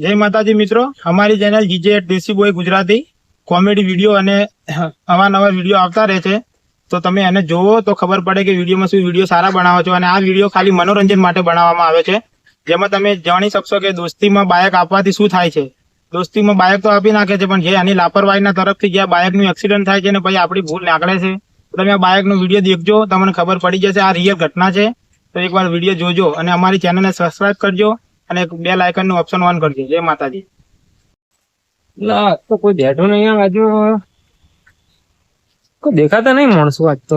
જય માતાજી મિત્રો. અમારી channel GJ desi boy Gujarati. Comedy video અને અવાનવા વીડિયો આવતા રહે છે. તો તમે એને જોવો તો ખબર પડે કે વિડીયોમાં શું વીડિયો સારા બનાવો છો અને આ વીડિયો ખાલી મનોરંજન માટે બનાવવામાં આવે છે. જેમાં તમે જાણી શકશો કે દોસ્તીમાં બાયક આપવાથી શું થાય છે. દોસ્તીમાં બાયક તો આપી નાખે છે, પણ જે આની લાપરવાહીના તરફથી જ્યાં બાયકનું એક્સિડન્ટ થાય છે ને પછી આપણી ભૂલ નાકળે છે. તમે આ બાયકનો વીડિયો દેખજો, તમને ખબર પડી જશે આ રિયલ ઘટના છે. તો એકવાર વીડિયો જોજો અને અમારી ચેનલને સબસ્ક્રાઈબ કરજો. અને બે લાઇકનનું ઓપ્શન ઓન કરજો. જય માતાજી. લા તો કોઈ બેઠો નહીં આ બાજુ. કોઈ દેખાતા નહીં માણસો આજ તો.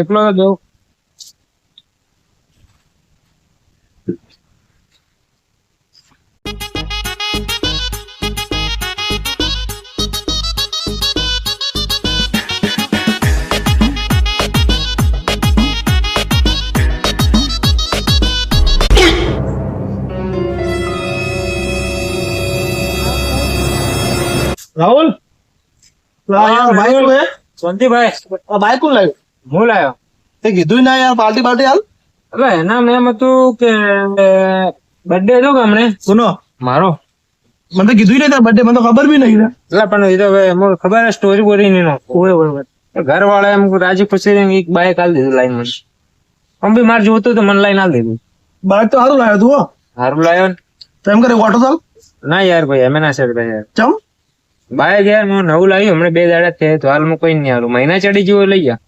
એકલો જવું રાહુલ? હે શાંતિભાઈ આ બાઈક કોણ લાવ્યું હું લાવ્યો તે કીધું ના યાર પાર્ટી પાર્ટી હાલ. અરે એના મેમ હતું કે બર્થડે હતો કે હમણે સુનો મારો. મને તો કીધું નહીં તાર બર્થડે મને તો ખબર બી નહીં એટલે પણ એ તો હવે ખબર હે સ્ટોરી બોરી નહીં ઓય બરોબર ઘર વાળા એમ રાજી ખુશી એક બાઈક આલી દીધું લાઈન મને આમ બી મારે જોતું તો મને લાઈન આલી દીધું. બાઈક તો સારું લાવ્યો તું હારું સારું લાયો ને. તો એમ કરે ઓટો ચાલ. ના યાર ભાઈ એમ ના ભાઈ યાર. ચમ? બાઈક યાર હું નવું લાવ્યું હમણાં બે દાડા થયા તો હાલ કોઈ નહીં હાલું. મહિના ચડી જેવો લઈ ગયા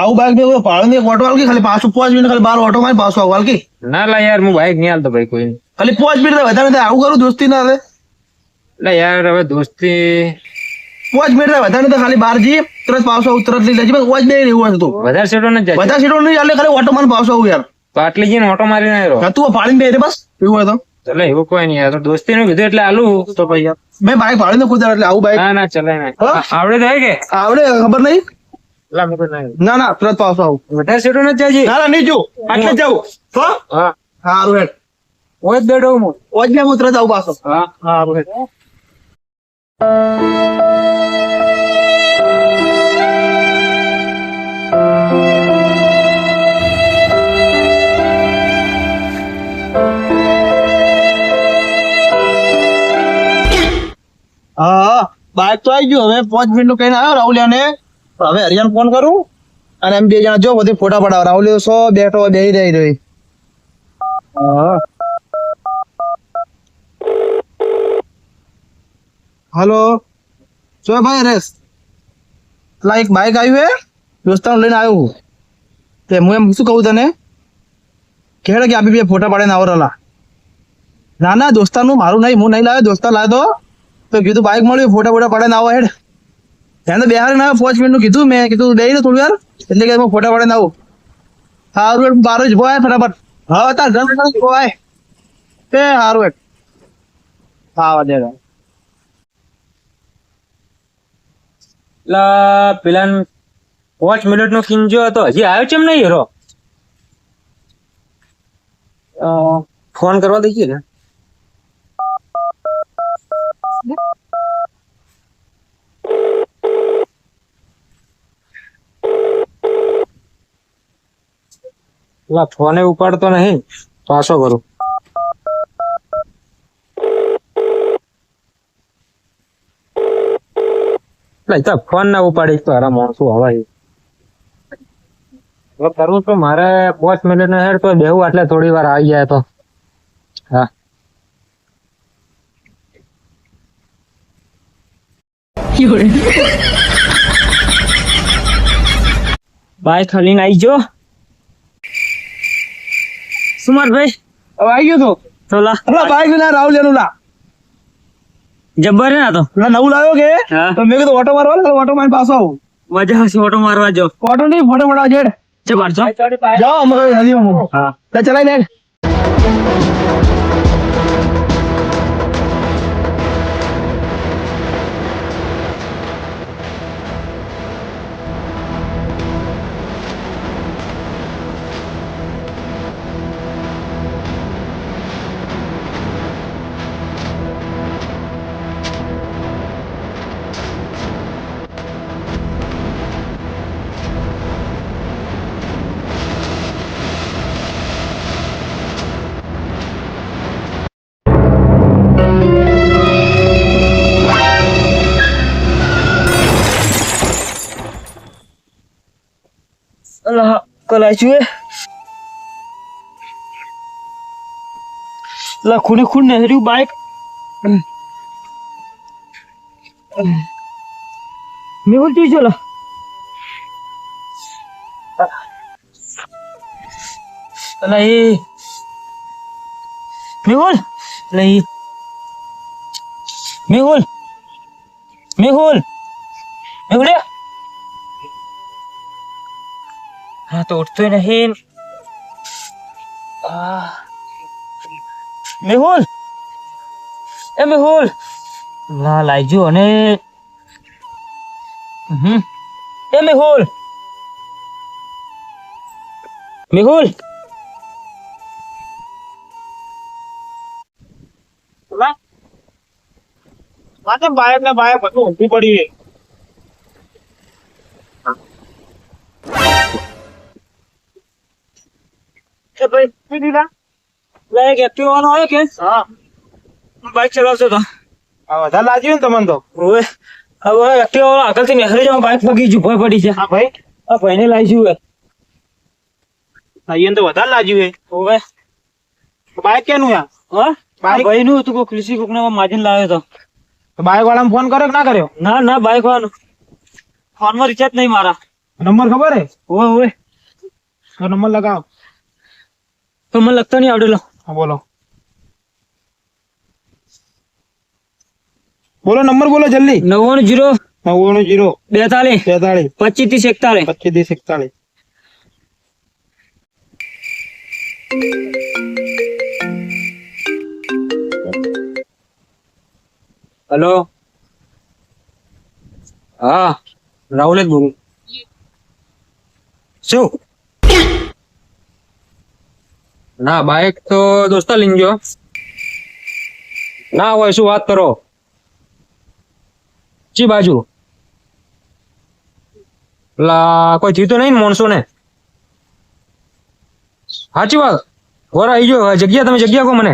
આવું બાઈક ને પાડો ને ઓટો હાલ કે ખાલી પાછું પાંચ મિનિટ ખાલી બાર ઓટો મારી પાછું આવું ના લા યાર હું બાઈક નહીં હાલતો ભાઈ કોઈ. ખાલી પાંચ મિનિટ વધારે નથી આવું કરું દોસ્તી ના આવે એટલે યાર હવે દોસ્તી. પાંચ મિનિટ વધારે નથી ખાલી બાર જઈએ તરત પાછું આવું તરત લઈ જાય પાંચ બે એવું હતું વધારે સીટો નથી જાય. બધા સીટો નહીં એટલે ખાલી ઓટો મારી પાછું આવું યાર. તો આટલી જઈને ઓટો મારી ના રહ્યો તું પાડીને બે બસ એવું હોય તો. એટલે એવું કોઈ નહીં યાર દોસ્તી નું કીધું એટલે આલું. તો ભાઈ મેં બાઈક ભાડે નું કુદર એટલે આવું બાઈક ના ના ચલાય ના આવડે તો કે? આવડે ખબર નહીં? ના ના ના તરત પાછું આવું. વધારે સીટો નથી જાય ના ના નહીં આટલે જાવું તો હા? સારું હેડ. ઓય જ બેઠો હું. ઓજ બે હું તરત આવું પાછો. હા સારું હેડ. હા બાઈક તો આવી ગયું. હવે પાંચ મિનિટનું કહીને આવ્યો રાહુલિયાને. હવે હરિયાને ફોન કરું અને એમ બે જણા જો બધી ફોટા પડાવ. રાહુલ સો, બેઠો બેહી રહી રહી હલો. જો ભાઈ રેસ. પેલા એક બાઈક આવ્યું હે. દોસ્તાનું લઈને આવ્યું તે હું એમ શું કહું તને? ખેડ કે આપી બે ફોટા પાડીને આવો રહેલા ના ના દોસ્તાનું મારું નહીં, હું નહીં લાવ્યો. દોસ્તા લાવ્યો તો? તો કીધું, બાઈક મળ્યું, ફોટા ફોટા પાડીને આવો હેડ. એને તો બિહાર ના, પાંચ મિનિટનું કીધું મેં, કીધું બે ને થોડું યાર એટલે કે ફોટા પાડીને આવું. સારું બાર જ ભોય ફટાફટ. હા, તાર ધન ભોય. તે સારું એક હા, વાંધો. પેલા પાંચ મિનિટ નો કિંજો હતો, હજી આવ્યો છે એમ નહીં હીરો? ફોન કરવા દઈએ ને? લા ફોને ઉપાડતો નહીં પાછો કરું. એટલે તો ફોન ના ઉપાડીશ તો હારા માણસો હવાય હવે કરવું તો મારે બોસ મિનિટ નો હેડ તો બેહું એટલે થોડી વાર આવી જાય તો. હા. બાય થલીને આવી જો સુમારભાઈ? હવે આવી ગયો તો. તો લા. અલા બાઈક ના રાહુલ એનું લા. જબ્બર હે ના તો? પેલા નવું લાવ્યો કે. તો મેં કીધું ઓટો મારવા લે, ઓટો મારી પાછો આવું. મજા આવશે ઓટો મારવા જો. ઓટો નહીં ફોટો ફોટા જેડ. જબર છો જાઓ અમે હા. તો ચલાઈ ને અલા કલાઈ છું એ લા ખૂને ખૂન નહેર્યું બાઈક મેં બોલતી ચલો અલા એ મેહુલ અલા એ મેહુલ મેહુલ મેહુલ તો ઉઠતો નહીં. મેહુલ એ મેહુલ લા લાઈજો અને હમ એ મેહુલ મેહુલ માથે બાયક ને બાયક બધું ઊંધું પડ્યું છે. એ ભાઈ. શું દીધા લા એક એક્ટિવ વાળો આવ્યો કે? હા. બાઈક ચલાવશો હતો. આ વધારે લાગ્યું ને તમને તો? ઓવે. હવે એક્ટિવ વાળો આગળથી નીકળી જાવ બાઈક પગી જુ ભય પડી છે. હા ભાઈ. આ ભાઈને લાવીશું હે અહીંયા તો વધારે લાગ્યું બાઈક કેનું હા? બાઈક? ભાઈ નું હતું કોઈ કૃષિ કોક માજીને લાવ્યો તો બાઈક વાળાને ફોન કર્યો કે ના કર્યો? ના ના બાઈક વાળો ફોનમાં રિચાર્જ નહીં મારા. નંબર ખબર હે ઓવે. તો નંબર લગાવો. તો મને લગતો નહીં આવડેલો. બોલો. બોલો નંબર બોલો જલ્દી. નવ્વાણું જીરો નવ્વાણું જીરો બેતાલીસ બેતાલીસ પચીસ ત્રીસ એકતાલીસ પચીસ ત્રીસ એકતાલીસ હલો? હા રાહુલ જ બોલું. શું? ના બાઈક તો દોસ્તા લઈને ગયો. ના હોય શું વાત કરો? ચી બાજુ? લા કોઈ થયું તો નહીં માણસો ને સાચી વાત? વર આવી ગયો જગ્યા તમે જગ્યા કહો મને.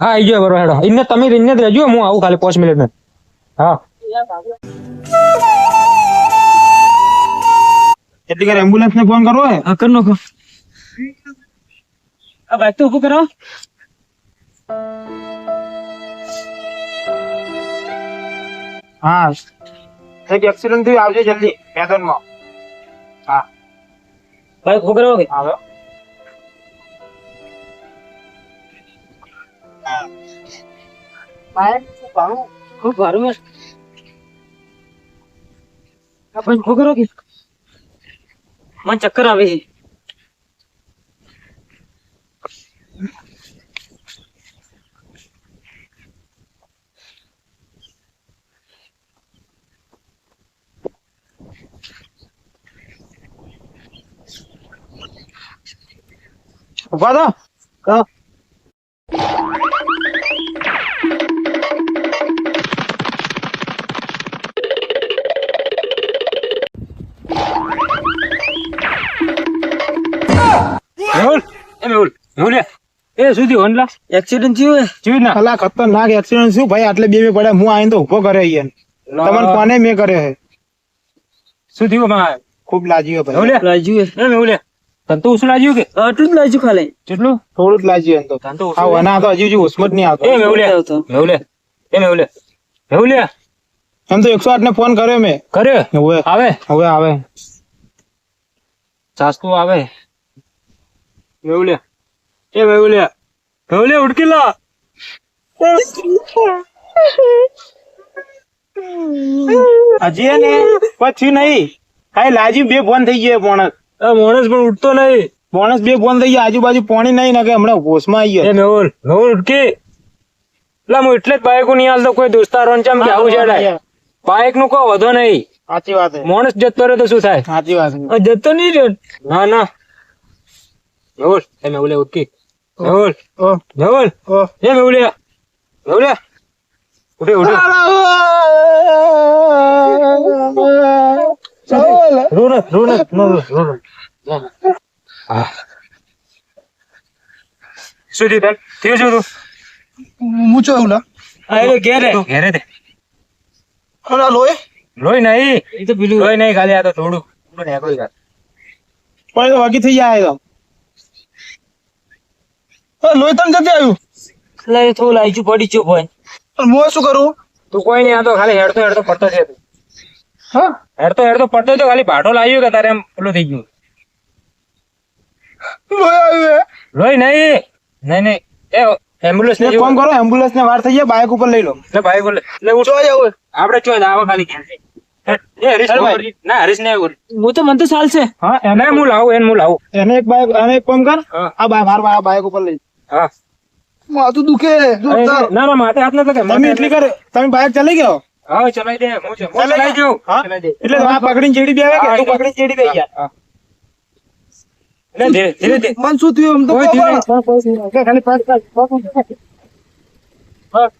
હા આવી ગયો બરોબર હેડો. ઇને તમે ઇને જ રહેજો હું આવું ખાલી પાંચ મિનિટ હા. એટલે કે એમ્બ્યુલન્સ ને ફોન કરવો હે હા કર નાખો. આ બાઈક તો ઉભું કરો હા એક એક્સિડન્ટ થયું આવજો જલ્દી મેદાનમાં હા બાઈક ઉભું કરો કે આવ્યો ખૂબ ભારું હે આ ભાઈ ઉભું કરો કે મને ચક્કર આવે છે ઊભા તો મેહુલ એ સુધી હોનલા? એક્સિડન્ટ થયું જીવ ના. અલા ખતરનાક એક્સિડન્ટ શું ભાઈ આટલે બે બે પડ્યા હું આઈને તો ઊભો કરે અહીંયા. તમને કોને મેં કર્યો હે શું થયું માં ખૂબ મેહુલ ભાઈ લાજ્યું હે એ મેહુલ તને તો શું લાગ્યું કે? આટલું જ લાજ્યું ખાલી. કેટલું? થોડું જ લાગ્યું એમ તો. તને તો હા વના તો હજી જ નહીં આવતો. એ મેવલે મેવલે એ મેવલે મેવલે એમ તો એકસો આઠ ને ફોન કર્યો મેં. કર્યો? હવે આવે? હવે આવે. સાસુ આવે. મેવલે એ મેવલે મેવલે ઉડકી લા. હજી ને પછી નહીં. ખાલી લાજી બે ફોન થઈ ગયા પોણસ માણસ પણ ઉઠતો નહીં. માણસ બે ફોન થઈ ગયા આજુબાજુ પાણી નહીં નાખે હમણાં હોશમાં આવી ગયા. મેહુલ મેહુલ ઉડકી એટલે હું એટલે જ બાઈક નહીં હાલતો કોઈ દોસ્તારો ચમ કે આવું છે બાઈકનું કોઈ વધો નહીં. સાચી વાત છે. માણસ જતો રહે તો શું થાય? સાચી વાત છે. જતો નહીં રહ્યો ના. ના મેહુલ એ મેહુલ ઉડકી મેહુલ મેહુલ એ મેહુલ મેહુલ ઉઠે ઉઠે. ને ને નો રો રો રો. હા શું થયું તાર થયું શું તું મૂચો એવું આ એટલે ઘેરે ઘેરે દે અલા લોહી લોહી નહીં. એ તો પેલું. લોહી નહીં ખાલી આ તો થોડું. થોડું નીકળી જાય પણ તો વગી થઈ જાય તો લોહી તને જતી આવ્યું? એટલે થોડું લાઈચું પડી ચૂપ હોય. હું શું કરું? તું કોઈ નહીં આ તો ખાલી હેડતો હેડતો પડતો છે તું. હા? હેડતો હેડતો પડતો તો ખાલી ભાટો લાવ્યો કે તારે એમ પેલું થઈ ગયું. લોહી નહીં. નહીં નહીં. એ એમ્બ્યુલન્સ ને ફોન કરો એમ્બ્યુલન્સ ને વાર થઈ જાય બાઇક ઉપર લઈ લો. એટલે બોલે એટલે હું જોઈ આવું આપણે ચો આવો ખાલી. એ હરીશ ફોન. ના હરીશ ને હું તો મન તો ચાલશે. હા એને હું લાવું એને હું લાવું. એને એક બાઇક એને એક કામ કર. આ બાય માર બાઇક ઉપર લઈ. હા. માથું દુખે ના ના માથે હાથ નતો તમે એટલી કર તમે બાઇક ચલાઈ ગયો? હા ચલાઈ દે હું ચલાઈ દઉં. એટલે આ પકડીને ચેડી બેવે કે? તું પકડીને ચેડી બે યાર મન શું થયું? એમ તો. ખાલી પાંચ પાંચ બસ.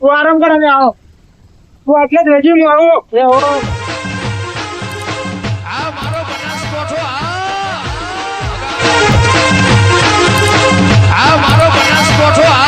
તું આરામ કરે ને આવો. તું આટલે જ રેડી આવો એવો આ મારો બનાસકોઠો આ.